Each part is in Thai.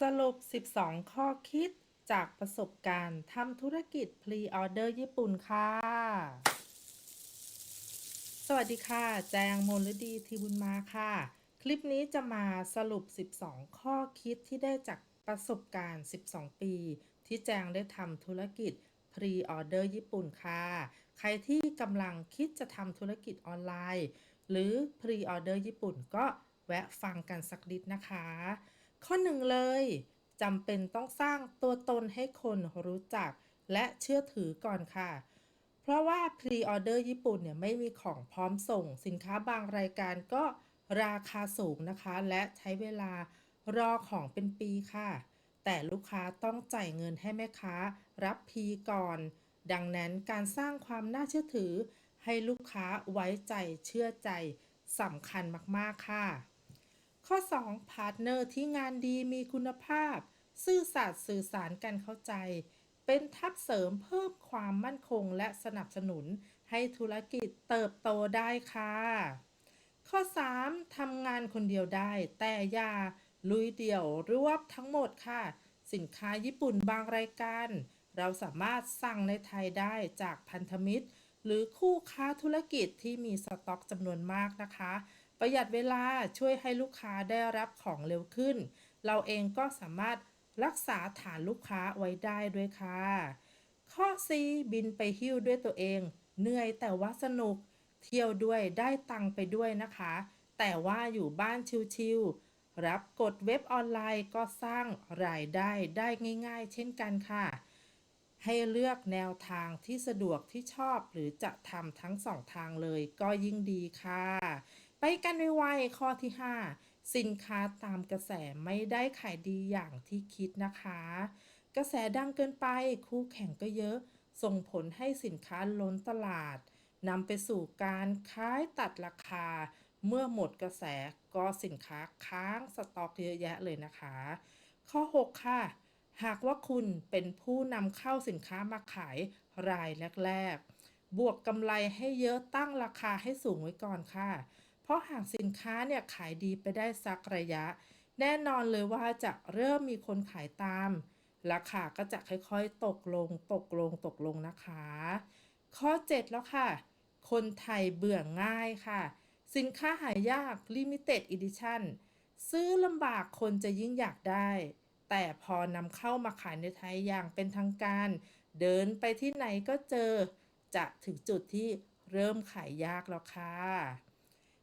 สรุป 12 ข้อคิดจากประสบการณ์ทำธุรกิจพรีออเดอร์ญี่ปุ่นค่ะ สวัสดีค่ะ แจงมลฤดีทีบุญมาค่ะ คลิปนี้จะมาสรุป 12 ข้อคิดที่ได้จากประสบการณ์ 12 ปี ที่แจงได้ทำธุรกิจพรีออเดอร์ญี่ปุ่นค่ะ ใครที่กำลังคิดจะทำธุรกิจออนไลน์ หรือพรีออเดอร์ญี่ปุ่นก็แวะฟังกันสักนิดนะคะ ข้อหนึ่งเลยจำเป็นต้องสร้างตัวตนให้คนรู้จัก และเชื่อถือก่อนค่ะ เพราะว่าพรีออเดอร์ญี่ปุ่นเนี่ยไม่มีของพร้อมส่ง สินค้าบางรายการก็ราคาสูงนะคะ และใช้เวลารอของเป็นปีค่ะ แต่ลูกค้าต้องจ่ายเงินให้แม่ค้า รับพีก่อน ดังนั้นการสร้างความน่าเชื่อถือ ให้ลูกค้าไว้ใจเชื่อใจสำคัญมากๆค่ะ ข้อ 2 พาร์ทเนอร์ที่งานดีมีคุณภาพ ซื่อสัตย์สื่อสารกันเข้าใจ เป็นทัพเสริมเพิ่มความมั่นคงและสนับสนุนให้ธุรกิจเติบโตได้ค่ะ ข้อ 3ทำงานคนเดียวได้ แต่อย่าลุยเดี่ยวรวบทั้งหมดค่ะ สินค้าญี่ปุ่นบางรายการ เราสามารถสั่งในไทยได้จากพันธมิตร หรือคู่ค้าธุรกิจที่มีสต็อกจำนวนมากนะคะ ประหยัดเวลาช่วยให้ลูกค้าได้รับของเร็วขึ้น เราเองก็สามารถรักษาฐานลูกค้าไว้ได้ด้วยค่ะ ข้อ C บินไปหิ้วด้วยตัวเอง เหนื่อยแต่ว่าสนุก เที่ยวด้วยได้ตังไปด้วยนะคะ แต่ว่าอยู่บ้านชิวๆ รับกดเว็บออนไลน์ก็สร้างรายได้ได้ง่าย ๆ เช่นกันค่ะ ให้เลือกแนวทางที่สะดวกที่ชอบหรือจะทำทั้งสองทางเลยก็ยิ่งดีค่ะ ไปกันไวๆข้อที่ 5 สินค้าตามกระแสไม่ได้ขายดีอย่างที่คิดนะคะ กระแสดังเกินไปคู่แข่งก็เยอะ ส่งผลให้สินค้าล้นตลาดนำไปสู่การขายตัดราคา เมื่อหมดกระแสก็สินค้าค้างสต็อกเยอะแยะเลยนะคะ ข้อ 6 ค่ะ หากว่าคุณเป็นผู้นำเข้าสินค้ามาขายรายแรก ๆ บวกกำไรให้เยอะตั้งราคาให้สูงไว้ก่อนค่ะ เพราะหากสินค้าเนี่ยขายดีไปได้สักระยะ แน่นอนเลยว่าจะเริ่มมีคนขายตาม ราคาก็จะค่อยๆ ตกลง ตกลง ตกลงนะคะ ข้อ 7 แล้วค่ะ คนไทยเบื่อง่ายค่ะ สินค้าหายาก Limited Edition ซื้อลำบากคนจะยิ่งอยากได้ แต่พอนำเข้ามาขายในไทยอย่างเป็นทางการ เดินไปที่ไหนก็เจอ จะถึงจุดที่เริ่มขายยากแล้วค่ะ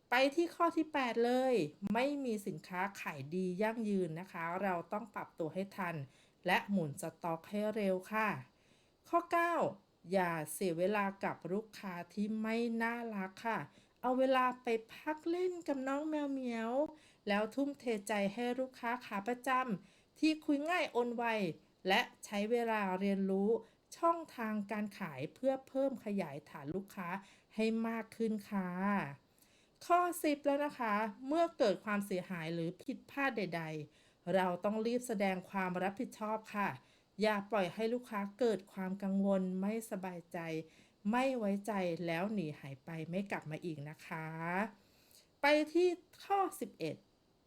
ไปที่ข้อที่ 8 เลย ไม่มีสินค้าขายดียั่งยืนนะคะ เราต้องปรับตัวให้ทัน และหมุนสต็อกให้เร็วค่ะ ข้อ 9 อย่าเสียเวลากับลูกค้าที่ไม่น่ารักค่ะ เอาเวลาไปพักเล่นกับน้องแมวเหมียว แล้วทุ่มเทใจให้ลูกค้าขาประจำที่คุยง่ายโอนไว และใช้เวลาเรียนรู้ช่องทางการขายเพื่อเพิ่มขยายฐานลูกค้าให้มากขึ้นค่ะ ข้อ 10 แล้วนะคะ เมื่อเกิดความเสียหายหรือผิดพลาดใด ๆ เราต้องรีบแสดงความรับผิดชอบค่ะ อย่าปล่อยให้ลูกค้าเกิดความกังวลไม่สบายใจ ไม่ไว้ใจแล้วหนีหายไปไม่กลับมาอีกนะคะ ไปที่ข้อ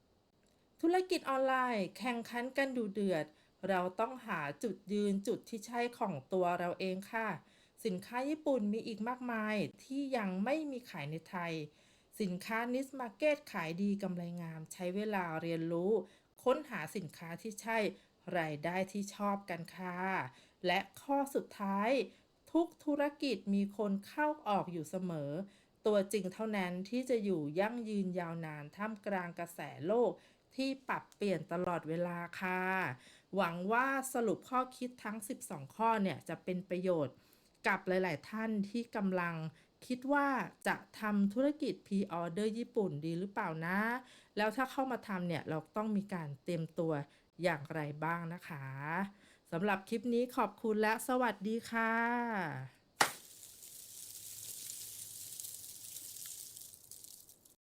11 ธุรกิจออนไลน์ แข่งขันกันดูเดือด เราต้องหาจุดยืนจุดที่ใช่ของตัวเราเองค่ะ สินค้าญี่ปุ่นมีอีกมากมายที่ยังไม่มีขายในไทย สินค้านิสมาร์เก็ตขายดีกำไรงาม ใช้เวลาเรียนรู้ ค้นหาสินค้าที่ใช่ รายได้ที่ชอบกันค่ะ และข้อสุดท้าย ทุกธุรกิจมีคนเข้าออกอยู่เสมอ ตัวจริงเท่านั้นที่จะอยู่ยั่งยืนยาวนานท่ามกลางกระแสโลกที่ปรับเปลี่ยนตลอดเวลาค่ะ หวังว่าสรุปข้อคิดทั้ง 12 ข้อเนี่ยจะเป็นประโยชน์กับหลาย ๆ ท่านที่กำลัง คิดว่าจะทำธุรกิจ Pre-order ญี่ปุ่นดีหรือเปล่านะ แล้วถ้าเข้ามาทำเนี่ย เราต้องมีการเตรียมตัวอย่างไรบ้างนะคะสำหรับคลิปนี้ขอบคุณและสวัสดีค่ะ